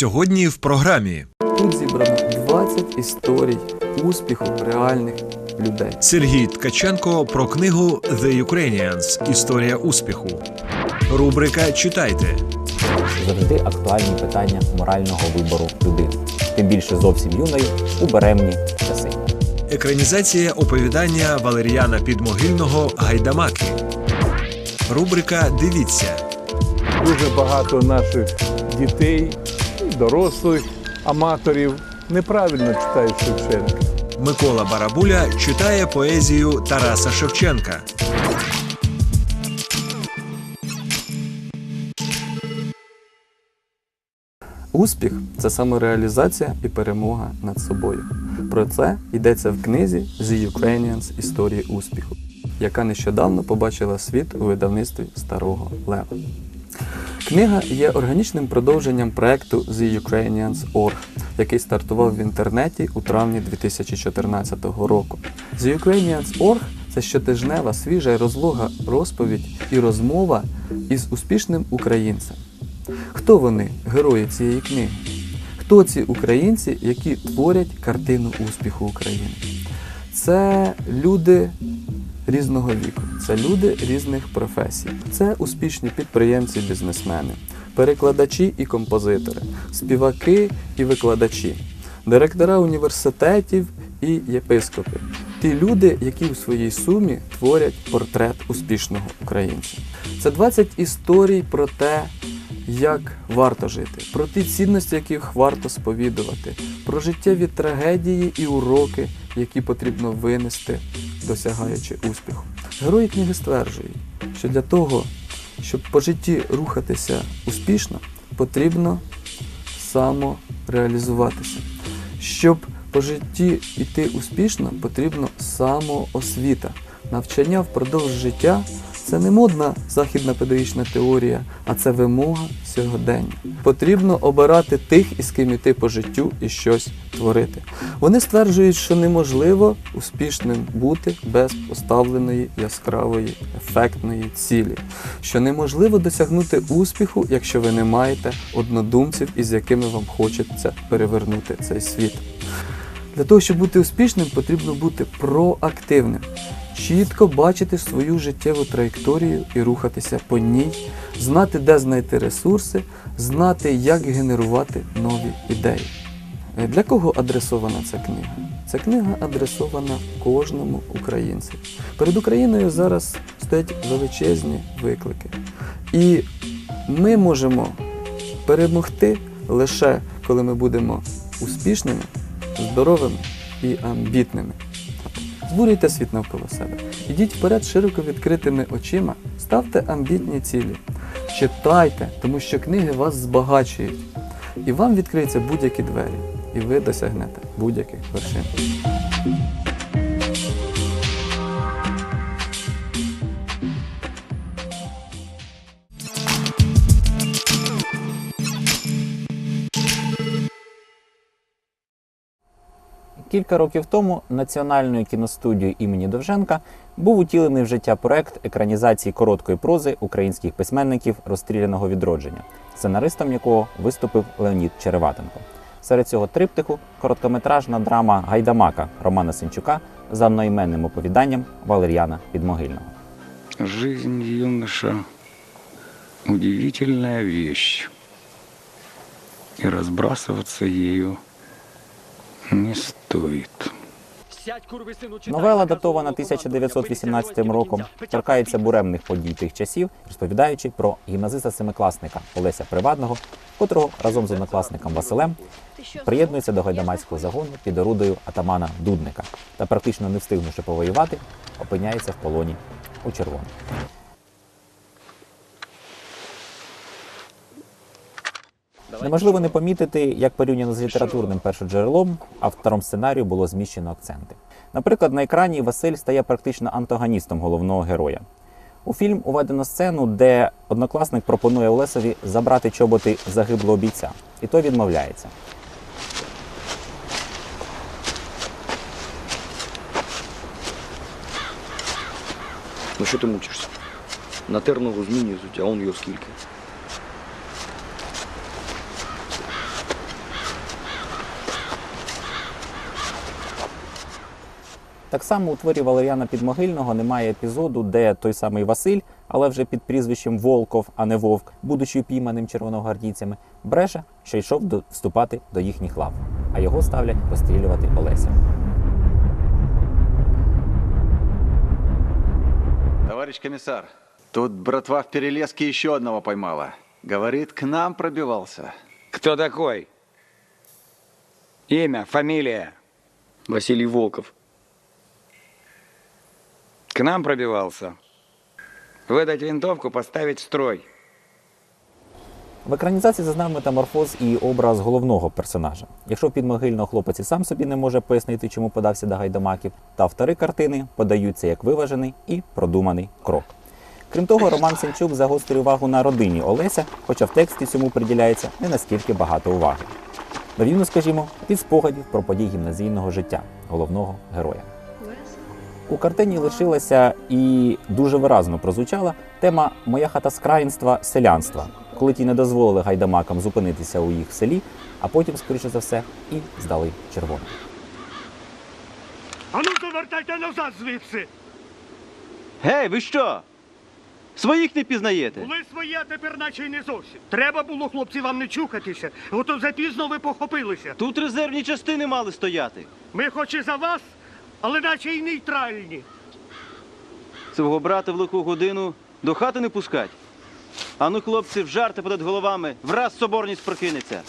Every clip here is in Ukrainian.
Сьогодні в програмі Тут зібрано 20 історій успіху реальних людей. Сергій Ткаченко про книгу The Ukrainians. Історія успіху. Рубрика Читайте. завжди актуальні питання морального вибору людини, тим більше зовсім юної у беремні часи. Екранізація оповідання Валеріана Підмогильного Гайдамаки. Рубрика Дивіться. Дуже багато наших дітей, дорослих, аматорів неправильно читають Шевченка. Микола Барабуля читає поезію Тараса Шевченка. Успіх це самореалізація і перемога над собою. Про це йдеться в книзі The Ukrainians Історії успіху, яка нещодавно побачила світ у видавництві Старого Лева. Книга є органічним продовженням проекту The Ukrainians.org, який стартував в інтернеті у травні 2014 року. The Ukrainians.org – це щотижнева свіжа і розлога розповідь і розмова із успішним українцем. Хто вони, герої цієї книги? Хто ці українці, які творять картину успіху України? Це люди різного віку, це люди різних професій, це успішні підприємці, бізнесмени, перекладачі і композитори, співаки і викладачі, директора університетів і єпископи. Ті люди, які у своїй сумі творять портрет успішного українця. Це 20 історій про те, як варто жити, про ті цінності, яких варто сповідувати, про життєві трагедії і уроки, які потрібно винести, досягаючи успіху. Герої книги стверджують, що для того, щоб по житті рухатися успішно, потрібно самореалізуватися. Щоб по житті йти успішно, потрібно самоосвіта. Навчання впродовж життя це не модна західна педагогічна теорія, а це вимога сьогодення. Потрібно обирати тих, із ким іти по життю і щось творити. Вони стверджують, що неможливо успішним бути без поставленої яскравої, ефектної цілі, що неможливо досягнути успіху, якщо ви не маєте однодумців, із якими вам хочеться перевернути цей світ. Для того, щоб бути успішним, потрібно бути проактивним, чітко бачити свою життєву траєкторію і рухатися по ній, знати, де знайти ресурси, знати, як генерувати нові ідеї. Е, Для кого адресована ця книга? Ця книга адресована кожному українцю. Перед Україною зараз стоять величезні виклики. І ми можемо перемогти лише коли ми будемо успішними, здоровими і амбітними. Збурюйте світ навколо себе. Ідіть вперед широко відкритими очима, ставте амбітні цілі. Читайте, тому що книги вас збагачують. І вам відкриються будь-які двері, і ви досягнете будь-яких вершин. Кілька років тому Національною кіностудією імені Довженка був утілений в життя проект екранізації короткої прози українських письменників розстріляного відродження, сценаристом якого виступив Леонід Череватенко. Серед цього триптиху короткометражна драма Гайдамака Романа Сенчука за одноіменним оповіданням Валеріана Підмогильного. Жизнь юноша – удивительная вещь, и разбрасываться ею не стоит. Новела, датована 1918 роком, торкається буремних подій тих часів, розповідаючи про гімназиста-семикласника Олеся Привадного, котрого разом з однокласником Василем приєднується до гайдамацького загону під орудою атамана Дудника та, практично не встигнувши повоювати, опиняється в полоні у червоному. Неможливо не помітити, як порівняно з літературним першоджерелом, автором сценарію було зміщено акценти. Наприклад, на екрані Василь стає практично антагоністом головного героя. У фільм уведено сцену, де однокласник пропонує Олесові забрати чоботи загиблого бійця, і той відмовляється. Ну що ти мучишся? На тернову змінюють, а он його скільки. Так само у творі Валеріана Підмогильного немає епізоду, де той самий Василь, але вже під прізвищем Волков, а не Вовк, будучи упійманим червоногвардійцями, бреше, що йшов до, вступати до їхніх лав, а його ставлять розстрілювати Олеся. Товарищ комиссар, тут братва в Перелеске еще одного поймала. Говорит, к нам пробивался. Кто такой? Имя, фамилия. Василий Волков. К нам пробивался. Выдать винтовку, поставить строй. В екранізації зазнав метаморфоз і образ головного персонажа. Якщо підмогильно хлопець і сам собі не може пояснити, чому подався до гайдамаків, та автори картини подаються як виважений і продуманий крок. Крім того, Роман Сенчук загострює увагу на родині Олеся, хоча в тексті цьому приділяється не наскільки багато уваги. На війну, скажімо, від спогадів про події гімназійного життя головного героя. У картині лишилася і дуже виразно прозвучала тема Моя хата з країнства селянства, коли ті не дозволили гайдамакам зупинитися у їх селі, а потім, скоріше за все, і здали червоно. А ну завертайте назад звідси! Гей, ви що? Своїх не пізнаєте? Були свої, а тепер наче й не зовсім. Треба було, хлопці, вам не чухатися, ото запізно ви похопилися. Тут резервні частини мали стояти. Ми хоч і за вас, але наче й нейтральні. Свого брата в лиху годину до хати не пускать. Ану, хлопці, в жарти понад головами, враз соборність прокинеться.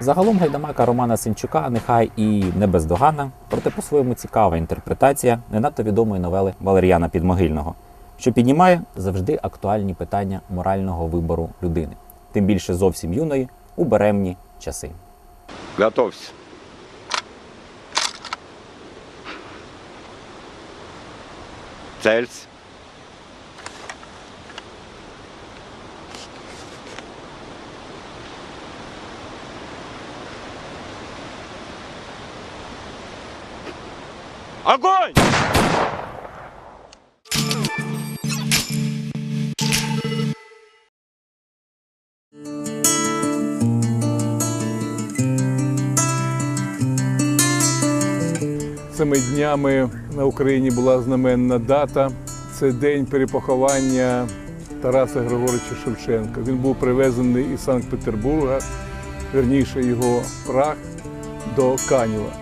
Загалом гайдамака Романа Сенчука нехай і не бездоганна, проте по-своєму цікава інтерпретація не надто відомої новели Валеріана Підмогильного, що піднімає завжди актуальні питання морального вибору людини, тим більше зовсім юної у беремні часи. Готовься. Цельсь. Огонь! Цими днями на Україні була знаменна дата. Це день перепоховання Тараса Григоровича Шевченка. Він був привезений із Санкт-Петербурга, верніше його прах до Канєва.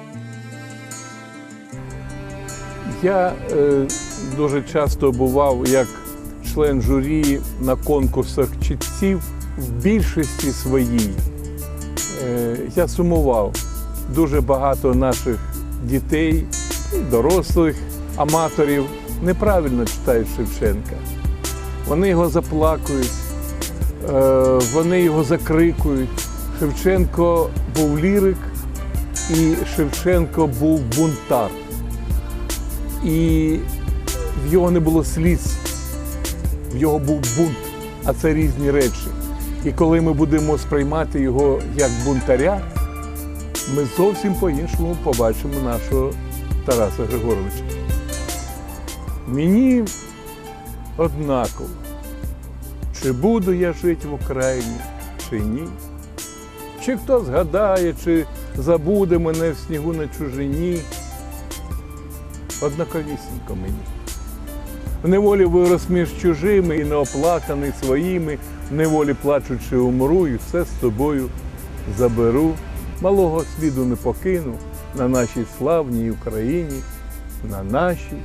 Я е, дуже часто бував як член журі на конкурсах чітців в більшості своїй. Е, я сумував. Дуже багато наших дітей, і дорослих аматорів неправильно читають Шевченка. Вони його заплакують, е, вони його закрикують. Шевченко був лірик і Шевченко був бунтар. І в його не було сліз, в його був бунт, а це різні речі. І коли ми будемо сприймати його як бунтаря, ми зовсім по-іншому побачимо нашого Тараса Григоровича. Мені однаково, чи буду я жити в Україні, чи ні. Чи хто згадає, чи забуде мене в снігу на чужині. Однаковісінько мені. В неволі вирос між чужими і неоплаканий своїми, в неволі плачучи умру, і все з собою заберу. Малого сліду не покину на нашій славній Україні, на нашій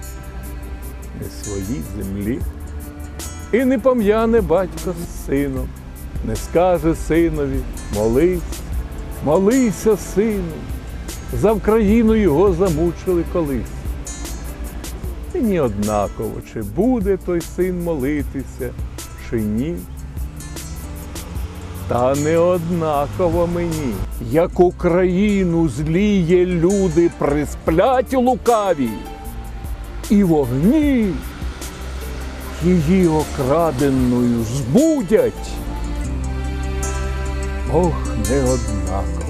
не своїй землі. І не пом'яне батько з сином, не скаже синові, молись, молися, сину, за Вкраїну його замучили колись. Мені однаково, чи буде той син молитися, чи ні. Та не однаково мені, як Україну зліє люди присплять лукаві, і вогні її окраденою збудять. Ох, не однаково.